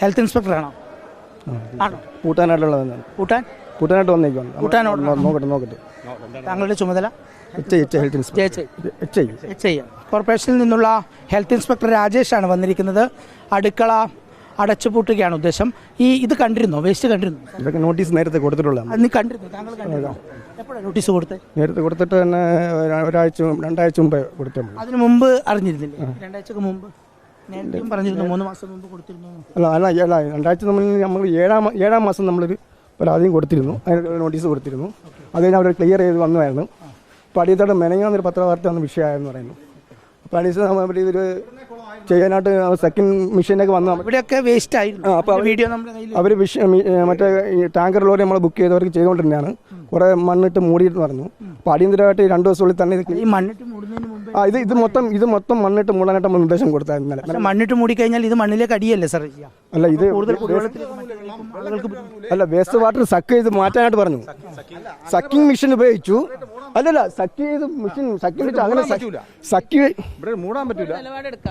Health ഇൻസ്പെക്ടറാണോ? ആണോ? കൂട്ടാനായിട്ടുള്ളതാണ് കൂട്ടാൻ കൂട്ടാനായിട്ട് വന്നേക്കാണ് കൂട്ടാനോട് നോക്കട്ടെ നോക്കട്ടെ. താങ്കളുടെ ചുമതല? കോർപ്പറേഷനിൽ നിന്നുള്ള ഹെൽത്ത് ഇൻസ്പെക്ടർ രാജേഷ് ആണ് വന്നിരിക്കുന്നത്. അടുക്കള അടച്ചുപൂട്ടുകയാണ് ഉദ്ദേശം. ഈ ഇത് കണ്ടിരുന്നോ? വേസ്റ്റ് കണ്ടിരുന്നു? ഇതൊക്കെ നോട്ടീസ് നേരത്തെ കൊടുത്തിട്ടുള്ളതാണ് കണ്ടിരുന്നു? താങ്കൾ കണ്ടിരുന്നോ? എപ്പോഴാണ് നോട്ടീസ് കൊടുത്തത് നേരത്തെ കൊടുത്തിട്ട് തന്നെ ഒരാഴ്ച രണ്ടാഴ്ച മുമ്പേ കൊടുത്തേ. അതിന് മുമ്പ് അറിഞ്ഞിരുന്നില്ലേ? രണ്ടാഴ്ചക്ക് മുമ്പ്. നേരത്തെയും പറഞ്ഞിരുന്നു മൂന്ന് മാസം മുമ്പ് കൊടുത്തിരുന്നു. അല്ല അല്ല അല്ല രണ്ടാഴ്ച നമ്മൾ നമ്മൾ ഏഴാം ഏഴാം മാസം നമ്മളൊരു പരാതിയും കൊടുത്തിരുന്നു. അതിന് നോട്ടീസ് കൊടുത്തിരുന്നു. അത് കഴിഞ്ഞ് അവർ ക്ലിയർ ചെയ്ത് വന്നതായിരുന്നു അപ്പോൾ അടിയത്തോടെ മെനങ്ങാന്നൊരു പത്രവാർത്ത വന്ന വിഷയമായെന്ന് പറയുന്നു. അപ്പോൾ അടിയത്തെ നമ്മൾ ഇതൊരു ചെയ്യാനായിട്ട് സെക്കൻഡ് മെഷീനൊക്കെ വന്നു ഇവിടെയൊക്കെ വേസ്റ്റ് ആയിരുന്നു ആ, അപ്പോൾ വീഡിയോ അവർ മറ്റേ ഈ ടാങ്കർ ലോറി നമ്മൾ ബുക്ക് ചെയ്തവർക്ക് ചെയ്തുകൊണ്ടിരുന്നതാണ്. കുറേ മണ്ണിട്ട് മൂടിയിട്ട് പറഞ്ഞു. അപ്പോൾ അടിയന്തരമായിട്ട് രണ്ട് ദിവസമുള്ളിൽ തന്നെ ഈ മണ്ണിട്ട് മൂടുന്നതിന് ആ ഇത് ഇത് മൊത്തം ഇത് മൊത്തം മണ്ണിട്ട് മൂടാനായിട്ട് നമ്മൾ നിർദ്ദേശം കൊടുത്താൽ ഇന്നലെ. മണ്ണിട്ട് മൂടിക്കഴിഞ്ഞാൽ ഇത് മണ്ണിലേക്ക് അടിയല്ലേ സാർ അല്ല ഇത്. അല്ല വേസ്റ്റ് വാട്ടർ സക്ക് ചെയ്ത് മാറ്റാനായിട്ട് പറഞ്ഞു. സക്കിംഗ് മെഷീൻ ഉപയോഗിച്ചു. അല്ലല്ല സക്ക് ചെയ്ത് മെഷീൻ സക്കി വെച്ച് അങ്ങനെ സക്കി ഇവിടെ മൂടാൻ പറ്റൂല.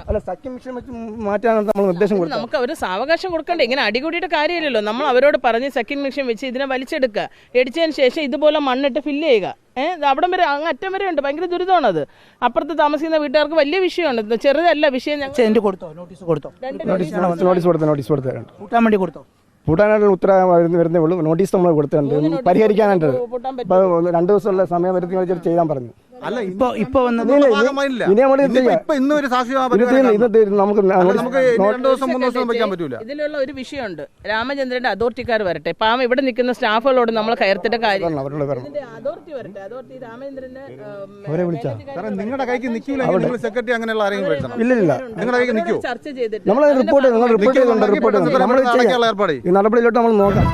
അല്ല സക്കിംഗ് മെഷീൻ വെച്ച് മാറ്റാനാണ് നമ്മൾ നിർദ്ദേശം കൊടുത്തത് നമുക്ക് അവർ സാവകാശം കൊടുക്കണ്ടേ? ഇങ്ങനെ അടികൂടിയിട്ട് കാര്യമില്ലല്ലോ. നമ്മൾ അവരോട് പറഞ്ഞ് സക്കിംഗ് മെഷീൻ വെച്ച് ഇതിനെ വലിച്ചെടുക്കുക. എടിച്ചതിന് ശേഷം ഇതുപോലെ മണ്ണിട്ട് ഫില്ല് ചെയ്യുക. ഏഹ് അവിടം വരെ അങ്ങ് അറ്റം വരെ ഉണ്ട്. ഭയങ്കര ദുരിതമാണത്. അപ്പുറത്ത് താമസിക്കുന്ന വീട്ടുകാർക്ക് വലിയ വിഷയമാണ്. ചെറുതല്ല വിഷയം. ഞങ്ങൾ ചെന്റ് കൊടുത്തോ? നോട്ടീസ് കൊടുത്തോ? നോട്ടീസ് നോട്ടീസ് കൊടുത്ത? നോട്ടീസ് കൊടുത്തിട്ടുണ്ട് കൂട്ടാൻ വേണ്ടി കൊടുത്തോ? കൂട്ടാനായിട്ടുള്ള ഉത്തരവ് വരുന്ന- ഉള്ളൂ. നോട്ടീസ് നമ്മൾ കൊടുത്തിട്ടുണ്ട്. പരിഹരിക്കാനായിട്ട്. രണ്ടു രണ്ട് ദിവസമുള്ള സമയം വരുത്തി ചെയ്യാൻ പറഞ്ഞു. അല്ല ഇപ്പൊ ഇപ്പൊ വന്നത് ഇതിലുള്ള ഒരു വിഷയമുണ്ട്. രാമചന്ദ്രന്റെ അതോറിറ്റിക്കാർ വരട്ടെ. പാവം ഇവിടെ നിൽക്കുന്ന സ്റ്റാഫുകളോട് നമ്മൾ കയർത്തിന്റെ കാര്യം അതോറിറ്റി വരട്ടെ. അതോറിറ്റി രാമചന്ദ്രന്റെ നിങ്ങളുടെ കൈക്ക് നിൽക്കില്ല നിങ്ങൾ സെക്രട്ടറി അങ്ങനെയുള്ള ആരെങ്കിലും ഇല്ല ഇല്ല നിങ്ങളുടെ കൈക്ക് നിൽക്കൂ. ചർച്ച ചെയ്തിട്ട് നമ്മൾ റിപ്പോർട്ട് റിപ്പോർട്ട് നടപടിയിലോട്ട് നമ്മൾ നോക്കാം.